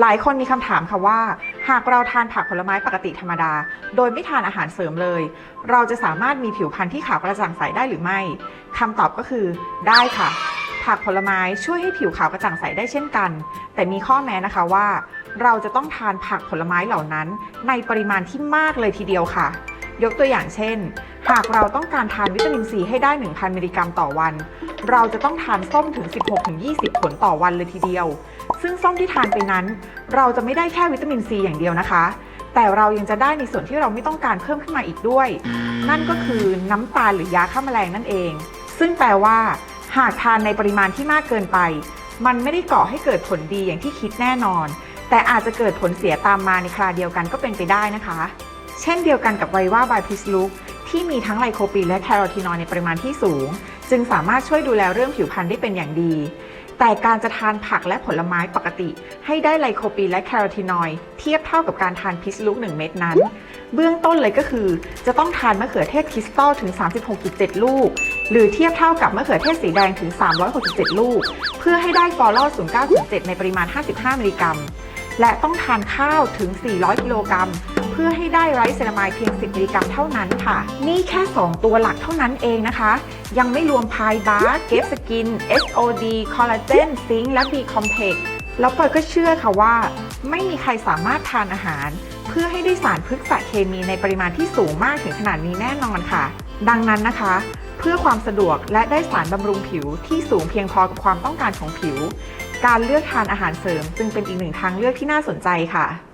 หลายคนมีคำถามค่ะว่า หากเราทานผักผลไม้ปกติธรรมดา โดยไม่ทานอาหารเสริมเลย เราจะสามารถมีผิวพรรณที่ขาวกระจ่างใสได้หรือไม่คำตอบก็คือ ได้ค่ะ ผักผลไม้ช่วยให้ผิวขาวกระจ่างใสได้เช่นกัน แต่มีข้อแม้นะคะว่า เราจะต้องทานผักผลไม้เหล่านั้น ในปริมาณที่มากเลยทีเดียวค่ะ ยกตัวอย่างเช่น หากเราต้องการทานวิตามินซีให้ได้ 1,000 มิลลิกรัมต่อวัน เราจะต้องทานส้มถึง 16-20 ผลต่อวันเลยทีเดียว ซึ่งส้มที่ทานไปนั้น เราจะไม่ได้แค่วิตามินซีอย่างเดียวนะคะ แต่เรายังจะได้ในส่วนที่เราไม่ต้องการเพิ่มขึ้นมาอีกด้วย นั่นก็คือน้ำตาลหรือยาฆ่าแมลงนั่นเอง ซึ่งแปลว่า หากทานในปริมาณที่มากเกินไป มันไม่ได้ก่อให้เกิดผลดีอย่างที่คิดแน่นอน แต่อาจจะเกิดผลเสียตามมาในคราเดียวกันก็เป็นไปได้นะคะ เช่นเดียวกันกับไวว่าบายพิสลุกที่มีทั้งไลโคปีนและแคโรทีนอยในปริมาณที่สูง จึงสามารถช่วยดูแลเรื่องผิวพรรณได้เป็นอย่างดี แต่การจะทานผักและผลไม้ปกติ ให้ได้ไลโคปีนและแคโรทีนอยเทียบเท่ากับการทานพิสลุก1เม็ดนั้น เบื้องต้นเลยก็คือ จะต้องทานมะเขือเทศคริสตัลถึง 36.7 ลูก หรือเทียบเท่ากับมะเขือเทศสีแดงถึง 367 ลูก เพื่อให้ได้ฟอลล09.7 ในปริมาณ 55 มิลลิกรัม และต้องทานข้าวถึง 400 กิโลกรัม พื่อให้ได้ไรซ์เซรามายเพียง 10 มิลลิกรัมเท่านั้นค่ะ นี่แค่ 2 ตัวหลักเท่านั้นเองนะคะ ยังไม่รวมพายบาร์เกฟสกิน SOD คอลลาเจนซิงค์และ B complex แล้วปอยก็เชื่อค่ะว่า ไม่มีใครสามารถทานอาหาร เพื่อให้ได้สารพฤกษเคมีในปริมาณที่สูงมากถึงขนาดนี้แน่นอนค่ะ ดังนั้นนะคะ เพื่อความสะดวกและได้สารบำรุงผิวที่สูงเพียงพอกับความต้องการของผิว การเลือกทานอาหารเสริมจึงเป็นอีกหนึ่งทางเลือกที่น่าสนใจค่ะ